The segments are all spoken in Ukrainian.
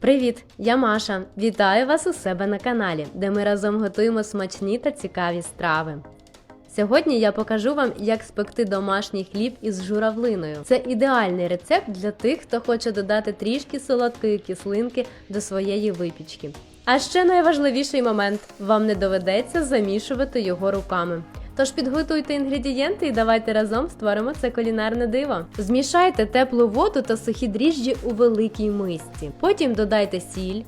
Привіт! Я Маша. Вітаю вас у себе на каналі, де ми разом готуємо смачні та цікаві страви. Сьогодні я покажу вам, як спекти домашній хліб із журавлиною. Це ідеальний рецепт для тих, хто хоче додати трішки солодкої кислинки до своєї випічки. А ще найважливіший момент: вам не доведеться замішувати його руками. Тож підготуйте інгредієнти і давайте разом створимо це кулінарне диво. Змішайте теплу воду та сухі дріжджі у великій мисці. Потім додайте сіль,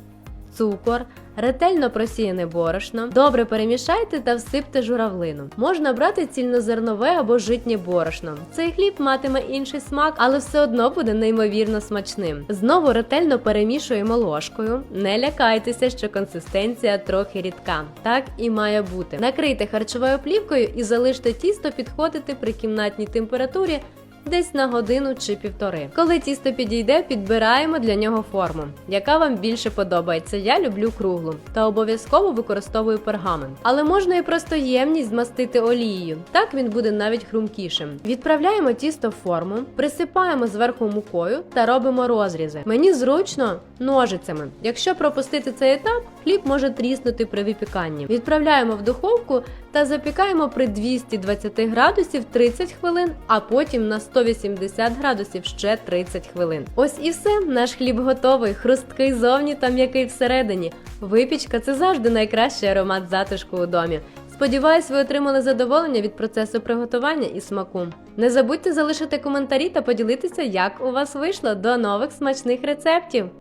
цукор, ретельно просіяне борошно. Добре перемішайте та всипте журавлину. Можна брати цільнозернове або житнє борошно. Цей хліб матиме інший смак, але все одно буде неймовірно смачним. Знову ретельно перемішуємо ложкою. Не лякайтеся, що консистенція трохи рідка. Так і має бути. Накрийте харчовою плівкою і залиште тісто підходити при кімнатній температурі десь на годину чи півтори. Коли тісто підійде, підбираємо для нього форму, яка вам більше подобається. Я люблю круглу та обов'язково використовую пергамент. Але можна і просто ємність змастити олією. Так він буде навіть хрумкішим. Відправляємо тісто в форму, присипаємо зверху мукою та робимо розрізи. Мені зручно ножицями. Якщо пропустити цей етап, хліб може тріснути при випіканні. Відправляємо в духовку та запікаємо при 220 градусів 30 хвилин, а потім на 180 градусів ще 30 хвилин. Ось і все. Наш хліб готовий, хрусткий зовні та м'який всередині. Випічка це завжди найкращий аромат затишку у домі. Сподіваюсь, ви отримали задоволення від процесу приготування і смаку. Не забудьте залишити коментарі та поділитися, як у вас вийшло. До нових смачних рецептів!